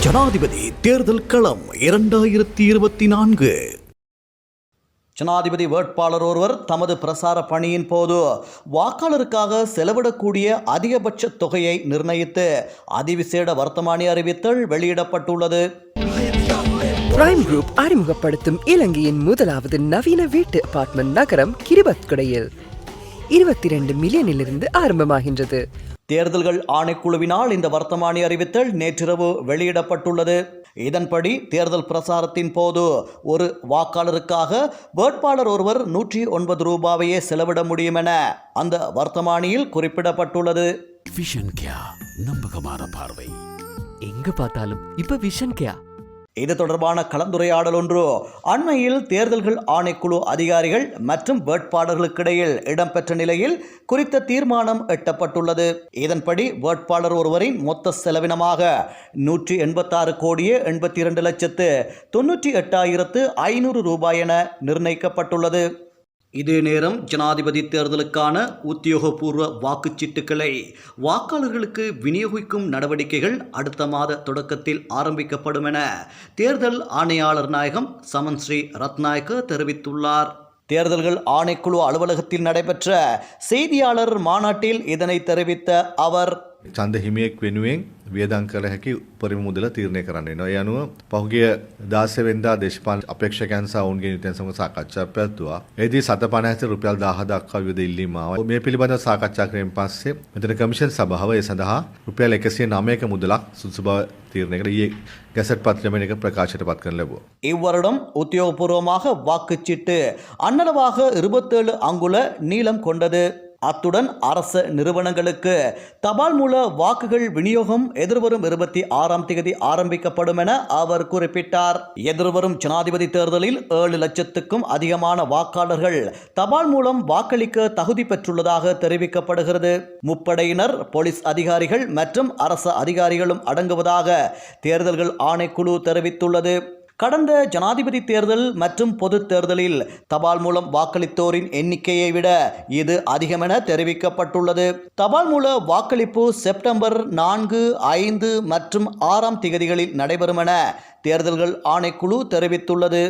ஜனாதிபதி தேர்தல் களம் இரண்டாயிரத்தி இருபத்தி நான்கு. ஜனாதிபதி வேட்பாளர் ஒருவர் தமது பிரசார பணியின் போது வாக்காளருக்காக செலவிடக்கூடிய அதிகபட்ச தொகையை நிர்ணயித்து அதிவிசேட வர்த்தமானி அறிவித்தல் வெளியிடப்பட்டுள்ளது. பிரைம் குரூப் அறிமுகப்படுத்தும் இலங்கையின் முதலாவது நவீன வீட்டு அபார்ட்மெண்ட் நகரம் கிரிபத்குடையில். இருபத்தி ரெண்டு மில்லியனிலிருந்து ஆரம்பமாகின்றது. தேர்தல்கள் ஆணைக்குழுவினால் இந்த வர்த்தமானி அறிவித்தல் நேற்றிரவு வெளியிடப்பட்டுள்ளது. இதன்படி தேர்தல் பிரசாரத்தின் போது ஒரு வாக்காளருக்காக வேட்பாளர் ஒருவர் நூற்றி ஒன்பது ரூபாவையே செலவிட முடியும் என அந்த வர்த்தமானியில் குறிப்பிடப்பட்டுள்ளது. விஷன் கியா நம்பகமான பார்வை. எங்க பார்த்தாலும் இப்ப விஷன் கேயா இது தொடர்பான கலந்துரையாடல் ஒன்று. அண்மையில் தேர்தல்கள் ஆணைக்குழு அதிகாரிகள் மற்றும் வேட்பாளர்களுக்கிடையில் இடம்பெற்ற நிலையில் குறித்த தீர்மானம் எட்டப்பட்டுள்ளது. இதன்படி வேட்பாளர் ஒருவரின் மொத்த செலவினமாக நூற்றி எண்பத்தாறு கோடியே எண்பத்தி இரண்டு லட்சத்து தொன்னூற்றி எட்டாயிரத்து ஐநூறு ரூபாய் என நிர்ணயிக்கப்பட்டுள்ளது. இதே நேரம் ஜனாதிபதி தேர்தலுக்கான உத்தியோகபூர்வ வாக்குச்சீட்டுகளை வாக்காளர்களுக்கு விநியோகிக்கும் நடவடிக்கைகள் அடுத்த மாத தொடக்கத்தில் ஆரம்பிக்கப்படும் என தேர்தல் ஆணையாளர் நாயகம் சமன் ஸ்ரீ ரத்நாயக்க தெரிவித்துள்ளார். தேர்தல்கள் ஆணைக்குழு அலுவலகத்தில் நடைபெற்ற செய்தியாளர் மாநாட்டில் இதனை தெரிவித்த அவர் චන්ද හිමියෙක් වෙනුවෙන් වියදං කළ හැකි උපරිම මුදල තීරණය කරන්න වෙනවා. ඒ අනුව පහුගිය 16 වෙනිදා දේශපාලන අපේක්ෂකයන් සහ ඔවුන්ගේ නිතන් සමග සාකච්ඡා පැවැත්වුවා. එහිදී 750 රුපියල් 1000 දක්වා විවිධ ඉල්ලීම් ආවා. මේ පිළිබඳව සාකච්ඡා කිරීමෙන් පස්සේ මෙතන කමිෂන් සභාව ඒ සඳහා රුපියල් 109ක මුදලක් සුදුසු බව තීරණය කළ ඊයේ ගැසට් පත්‍රයෙන් එක ප්‍රකාශයට පත් කරන ලැබුවා. இவ்வருடம் உத்தியோகபூர்வமாக வாக்குச்சீட்டு அன்னளவாக இருபத்தேழு அங்குல நீளம் கொண்டது அத்துடன் அரச நிறுவனங்களுக்கு தபால் மூல வாக்குகள் விநியோகம் எதிர்வரும் இருபத்தி ஆறாம் தேதி ஆரம்பிக்கப்படும் என அவர் குறிப்பிட்டார். எதிர்வரும் ஜனாதிபதி தேர்தலில் ஏழு லட்சத்துக்கும் அதிகமான வாக்காளர்கள் தபால் மூலம் வாக்களிக்க தகுதி பெற்றுள்ளதாக தெரிவிக்கப்படுகிறது. முப்படையினர் போலீஸ் அதிகாரிகள் மற்றும் அரசு அதிகாரிகளும் அடங்குவதாக தேர்தல்கள் ஆணைக்குழு தெரிவித்துள்ளது. கடந்த ஜனாதிபதி தேர்தல் மற்றும் பொது தேர்தலில் தபால் மூலம் வாக்களித்தோரின் எண்ணிக்கையை விட இது அதிகமென தெரிவிக்கப்பட்டுள்ளது. தபால் மூல வாக்களிப்பு செப்டம்பர் நான்கு ஐந்து மற்றும் ஆறாம் திகதிகளில் நடைபெறும் என தேர்தல்கள் ஆணைக்குழு தெரிவித்துள்ளது.